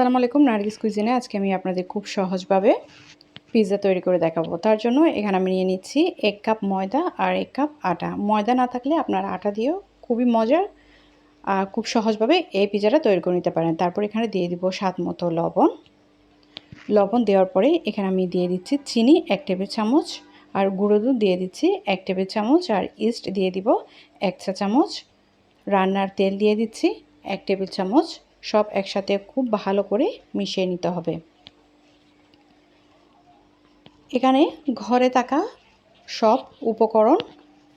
আসসালামু আলাইকুম, নার্গিস কুইজিনে আজকে আমি আপনাদের খুব সহজভাবে পিৎজা তৈরি করে দেখাবো। তার জন্য এখানে আমি নিয়ে নিচ্ছি এক কাপ ময়দা আর এক কাপ আটা। ময়দা না থাকলে আপনার আটা দিয়েও খুবই মজার আর খুব সহজভাবে এই পিৎজাটা তৈরি করে নিতে পারেন। তারপর এখানে দিয়ে দিব স্বাদ মতো লবণ। লবণ দেওয়ার পরে এখানে আমি দিয়ে দিচ্ছি চিনি এক টেবিল চামচ আর গুঁড়ো দুধ দিয়ে দিচ্ছি এক টেবিল চামচ আর ইস্ট দিয়ে দিব এক চা চামচ। রান্নার তেল দিয়ে দিচ্ছি এক টেবিল চামচ। সব একসাথে খুব ভালো করে মিশিয়ে নিতে হবে। এখানে ঘরে থাকা সব উপকরণ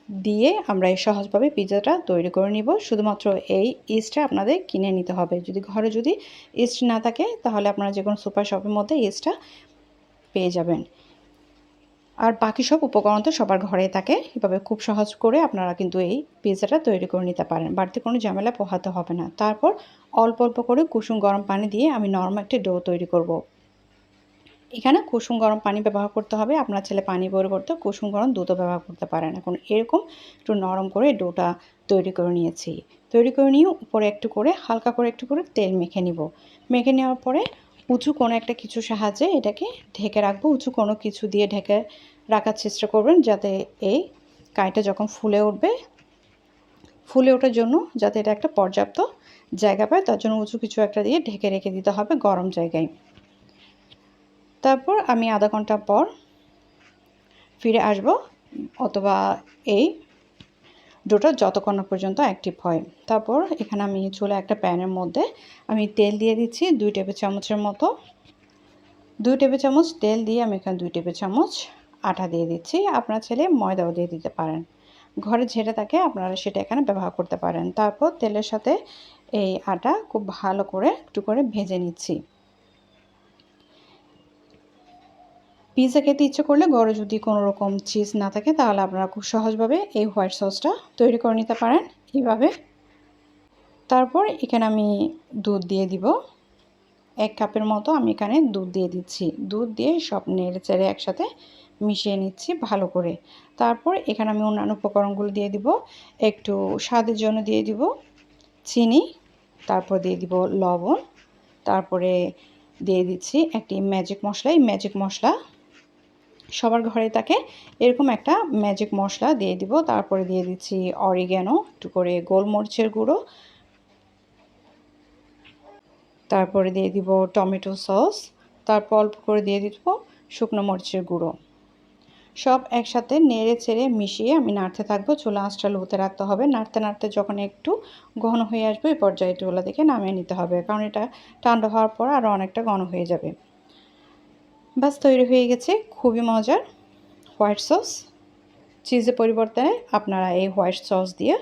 দিয়ে আমরা এই সহজভাবে পিৎজাটা তৈরি করে নিব। শুধুমাত্র এই ইস্টটা আপনাদের কিনে নিতে হবে। যদি ঘরে যদি ইস্ট না থাকে, তাহলে আপনারা যে কোনো সুপার শপের মধ্যে ইস্টটা পেয়ে যাবেন। আর বাকি সব উপকরণ তো সবার ঘরেই থাকে। এভাবে খুব সহজ করে আপনারা কিন্তু এই পিৎজাটা তৈরি করে নিতে পারেন। বাড়তি কোনো ঝামেলা পোহাতে হবে না। তারপর অল্প অল্প করে কুসুম গরম পানি দিয়ে আমি নরম একটি ডো তৈরি করব। এখানে কুসুম গরম পানি ব্যবহার করতে হবে। আপনার ছেলে পানি পরিবর্তে কুসুম গরম দুধও ব্যবহার করতে পারেন। এখন এরকম একটু নরম করে ডোটা তৈরি করে নিয়েছি। তৈরি করে নিয়ে উপরে একটু করে, হালকা করে একটু করে তেল মেখে নিব। মেখে নেওয়ার পরে উঁচু কোনো একটা কিছু সাহায্যে এটাকে ঢেকে রাখব। উঁচু কোনো কিছু দিয়ে ঢেকে রাখার চেষ্টা করবেন যাতে এই কাইটা যখন ফুলে উঠবে, ফুলে ওঠার জন্য যাতে এটা একটা পর্যাপ্ত জায়গা পায়, তার জন্য উঁচু কিছু একটা দিয়ে ঢেকে রেখে দিতে হবে গরম জায়গায়। তারপর আমি আধা ঘণ্টা পর ফিরে আসব, অথবা এই ডোটা যতক্ষণ পর্যন্ত অ্যাক্টিভ হয়। তারপর এখানে আমি চুলে একটা প্যানের মধ্যে আমি তেল দিয়ে দিচ্ছি দুই টেবিল চামচের মতো। দুই টেবিল চামচ তেল দিয়ে আমি এখানে দুই টেবিল চামচ আটা দিয়ে দিচ্ছি। আপনার ছেলে ময়দাও দিয়ে দিতে পারেন। ঘরে ঝেড়ে থাকে আপনারা সেটা এখানে ব্যবহার করতে পারেন। তারপর তেলের সাথে এই আটা খুব ভালো করে একটু করে ভেজে নিচ্ছি। পিৎজা খেতে ইচ্ছে করলে ঘরে যদি কোনো রকম চিজ না থাকে, তাহলে আপনারা খুব সহজভাবে এই হোয়াইট সসটা তৈরি করে নিতে পারেন এইভাবে। তারপর এখানে আমি দুধ দিয়ে দিব। এক কাপের মতো আমি এখানে দুধ দিয়ে দিচ্ছি। দুধ দিয়ে সব নেড়ে চেড়ে একসাথে মিশিয়ে নিচ্ছি ভালো করে। তারপর এখানে আমি অন্যান্য উপকরণগুলো দিয়ে দিব। একটু স্বাদের জন্য দিয়ে দিব চিনি, তারপর দিয়ে দিব লবণ, তারপরে দিয়ে দিচ্ছি একটি ম্যাজিক মশলা। এই ম্যাজিক মশলা সবার ঘরে থাকে এরকম একটা ম্যাজিক মশলা দিয়ে দিব। তারপরে দিয়ে দিচ্ছি অরিগ্যানো একটু করে গোলমরিচের গুঁড়ো। তারপরে দিয়ে দিব টমেটো সস তারপর অল্প করে দিয়ে দিব শুকনো মরিচের গুঁড়ো। সব একসাথে নেড়ে চেড়ে মিশিয়ে আমি নাড়তে থাকব। চুলা আঁচটা লোতে রাখতে হবে। নাড়তে নাড়তে যখন একটু ঘন হয়ে আসবে এই পর্যায়ে চুলা থেকে নামিয়ে নিতে হবে। কারণ এটা ঠান্ডা হওয়ার পর আরও অনেকটা ঘন হয়ে যাবে। বাস তৈরি হয়ে গেছে খুবই মজার হোয়াইট সস। চিজের পরিবর্তে আপনারা এই হোয়াইট সস দিয়ে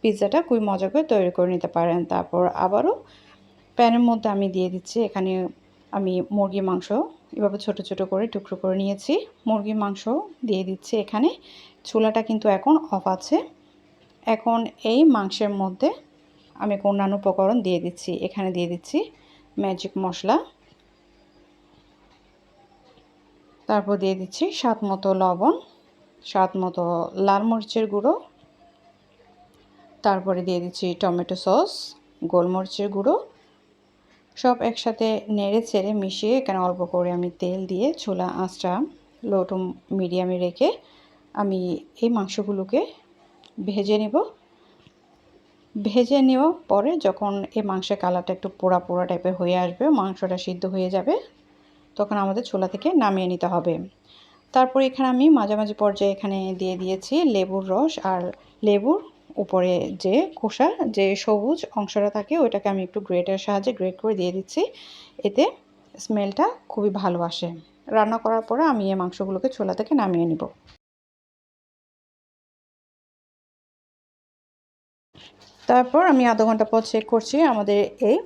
পিৎজাটা খুবই মজা করে তৈরি করে নিতে পারেন। তারপর আবারও প্যানের মধ্যে আমি দিয়ে দিচ্ছি, এখানে আমি মুরগি মাংস এভাবে ছোট ছোট করে টুকরো করে নিয়েছি। মুরগির মাংস দিয়ে দিচ্ছি এখানে। চুলাটা কিন্তু এখন অফ আছে। এখন এই মাংসের মধ্যে আমি অন্যান্য উপকরণ দিয়ে দিচ্ছি। এখানে দিয়ে দিচ্ছি ম্যাজিক মশলা। তারপর দিয়ে দিচ্ছি স্বাদ মতো লবণ, স্বাদ মতো লাল মরিচের গুঁড়ো। তারপরে দিয়ে দিচ্ছি টমেটো সস, গোলমরিচের গুঁড়ো। সব একসাথে নেড়ে চেড়ে মিশিয়ে এখানে অল্প করে আমি তেল দিয়ে ছোলা আঁচটা লো টু মিডিয়ামে রেখে আমি এই মাংসগুলোকে ভেজে নেব। ভেজে নেওয়ার পরে যখন এই মাংসের কালারটা একটু পোড়া পোড়া টাইপের হয়ে আসবে, মাংসটা সিদ্ধ হয়ে যাবে তখন আমাদের ছোলা থেকে নামিয়ে নিতে হবে। তারপর এখানে আমি মাঝামাঝি পর্যায়ে এখানে দিয়ে দিয়েছি লেবুর রস আর লেবুর উপরে যে খোসা, যে সবুজ অংশটা থাকে ওইটাকে আমি একটু গ্রেটের সাহায্যে গ্রেট করে দিয়ে দিচ্ছি। এতে স্মেলটা খুবই ভালো আসে। রান্না করার পরে আমি এই মাংসগুলোকে ছোলা থেকে নামিয়ে নিব। তারপর আমি আধা ঘণ্টা পর চেক করছি আমাদের এই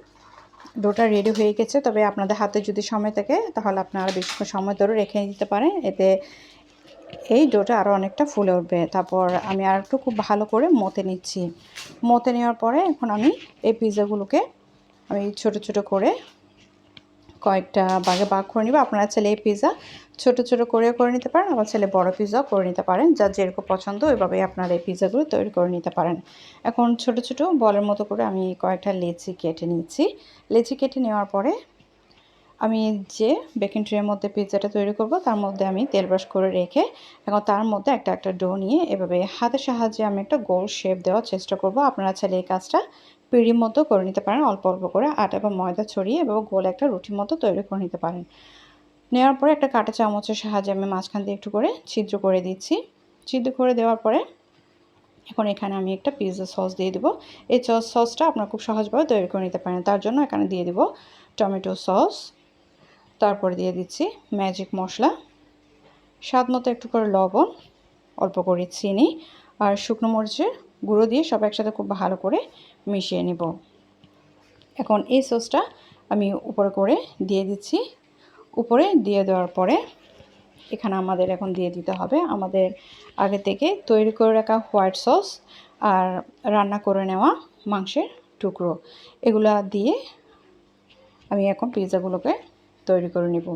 ডোটা রেডি হয়ে গেছে। তবে আপনাদের হাতে যদি সময় থাকে, তাহলে আপনারা বেশি সময় ধরে রেখে দিতে পারেন। এতে এই ডোটা আরও অনেকটা ফুলে উঠবে। তারপর আমি আর একটু খুব ভালো করে মতে নিচ্ছি। মতে নেওয়ার পরে এখন আমি এই পিজাগুলোকে আমি ছোট ছোট করে কয়েকটা বাগে বাগ করে নিব। আপনারা ছেলে এই পিৎজা ছোট ছোট করে করে নিতে পারেন, আবার ছেলে বড় পিৎজাও করে নিতে পারেন। যার যেরকম পছন্দ, ওইভাবেই আপনারা এই পিৎজাগুলো তৈরি করে নিতে পারেন। এখন ছোট ছোট বলের মতো করে আমি কয়েকটা লেচি কেটে নিচ্ছি লেচি কেটে নেওয়ার পরে আমি যে বেকিং ট্রের মধ্যে পিৎজাটা তৈরি করব, তার মধ্যে আমি তেল ব্রাশ করে রেখে এখন তার মধ্যে একটা একটা ডো নিয়ে এভাবে হাতের সাহায্যে আমি একটা গোল শেপ দেওয়ার চেষ্টা করব। আপনারা চাইলে এই কাজটা পিঁড়ির মতো করে নিতে পারেন। অল্প অল্প করে আটা বা ময়দা ছড়িয়ে এবং গোল একটা রুটির মতো তৈরি করে নিতে পারেন। নেওয়ার পরে একটা কাঁটা চামচের সাহায্যে আমি মাঝখান দিয়ে একটু করে ছিদ্র করে দিচ্ছি। ছিদ্র করে দেওয়ার পরে এখন এখানে আমি একটা পিৎজা সস দিয়ে দেবো। এই সসটা আপনারা খুব সহজভাবে তৈরি করে নিতে পারেন। তার জন্য এখানে দিয়ে দেবো টমেটো সস তারপরে দিয়ে দিচ্ছি ম্যাজিক মশলা। স্বাদ মতো একটু করে লবণ, অল্প করে চিনি আর শুকনো মরিচের গুঁড়ো দিয়ে সব একসাথে খুব ভালো করে মিশিয়ে নেব। এখন এই সসটা আমি উপরে করে দিয়ে দিচ্ছি। উপরে দিয়ে দেওয়ার পরে এখানে আমাদের এখন দিয়ে দিতে হবে আমাদের আগে থেকে তৈরি করে রাখা হোয়াইট সস আর রান্না করে নেওয়া মাংসের টুকরো। এগুলা দিয়ে আমি এখন পিৎজাগুলোকে তৈরি করে নিব।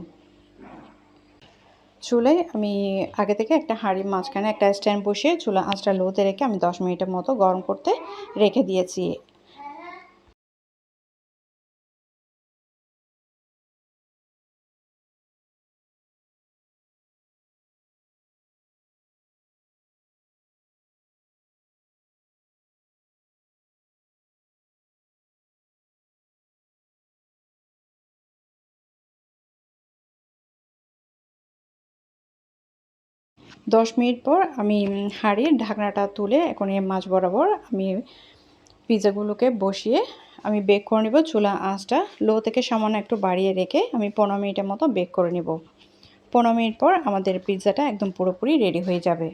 চুলায় আমি আগে থেকে একটা হাঁড়ির মাঝখানে একটা স্ট্যান্ড বসিয়ে চুলা আঁচটা লোতে রেখে আমি দশ মিনিটের মতো গরম করতে রেখে দিয়েছি। দশ মিনিট পর আমি হাঁড়ির ঢাকনাটা তুলে এখন এই মাছ বরাবর আমি পিৎজাগুলোকে বসিয়ে আমি বেক করে নেব। চুলা আঁচটা লো থেকে সামান্য একটু বাড়িয়ে রেখে আমি পনেরো মিনিটের মতো বেক করে নেব। পনেরো মিনিট পর আমাদের পিৎজাটা একদম পুরোপুরি রেডি হয়ে যাবে।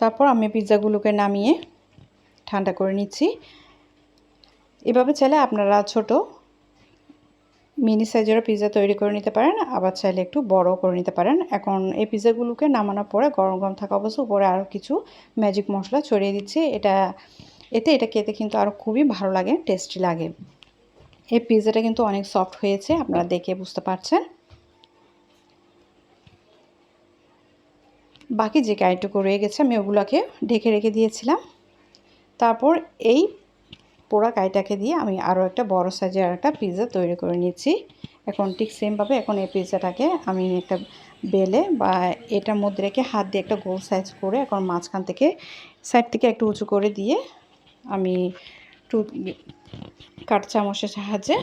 তারপর আমি পিৎজাগুলোকে নামিয়ে ঠান্ডা করে নিচ্ছি। এভাবে চাইলে আপনারা ছোট মিনি সাইজেরও পিৎজা তৈরি করে নিতে পারেন, আবার চাইলে একটু বড়ও করে নিতে পারেন। এখন এই পিৎজাগুলোকে নামানোর পরে গরম গরম থাকা অবস্থা উপরে আরও কিছু ম্যাজিক মশলা ছড়িয়ে দিচ্ছি। এটা, এতে এটা খেতে কিন্তু আরও খুবই ভালো লাগে টেস্টি লাগে। এই পিৎজাটা কিন্তু অনেক সফট হয়েছে, আপনারা দেখে বুঝতে পারছেন। বাকি যে গাড়িটুকু রয়ে গেছে, আমি ওগুলোকে ঢেকে রেখে দিয়েছিলাম। তারপর এই পোড়া কাইটাকে দিয়ে আমি আরও একটা বড় সাইজের একটা পিৎজা তৈরি করে নিচ্ছি এখন ঠিক সেমভাবে এখন এই পিৎজাটাকে আমি একটা বেলে বা এটার মধ্যে রেখে হাত দিয়ে একটা গোল সাইজ করে এখন মাঝখান থেকে সাইড থেকে একটু উঁচু করে দিয়ে আমি টুথ কাঠ চামচের সাহায্যে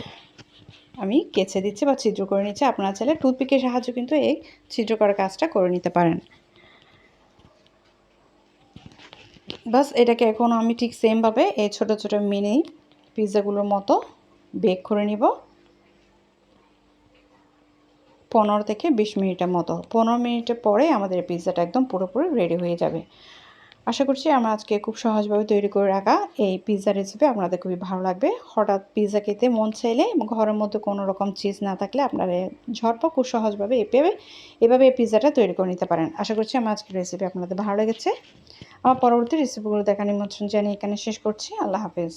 আমি কেচে দিচ্ছি বা ছিদ্র করে নিচ্ছি। আপনারা চাইলে টুথপিকের সাহায্যে কিন্তু এই ছিদ্র করার কাজটা করে নিতে পারেন। বাস, এটাকে এখন আমি ঠিক সেমভাবে এই ছোটো ছোটো মিনি পিৎজাগুলোর মতো বেক করে নিব। পনেরো থেকে বিশ মিনিটের মতো। পনেরো মিনিটের পরে আমাদের পিৎজাটা একদম পুরোপুরি রেডি হয়ে যাবে। আশা করছি আমরা আজকে খুব সহজভাবে তৈরি করে রাখা এই পিৎজা রেসিপি আপনাদের খুবই ভালো লাগবে। হঠাৎ পিৎজা খেতে মন চাইলে ঘরের মধ্যে কোনো রকম চিজ না থাকলে আপনারা ঝটপট খুব সহজভাবে এভাবে এভাবে এই পিৎজাটা তৈরি করে নিতে পারেন। আশা করছি আমার আজকের রেসিপি আপনাদের ভালো লেগেছে। আমার পরবর্তী রেসিপিগুলো দেখা নিমন্ত্রণ জানিয়ে এখানে শেষ করছি। আল্লাহ হাফেজ।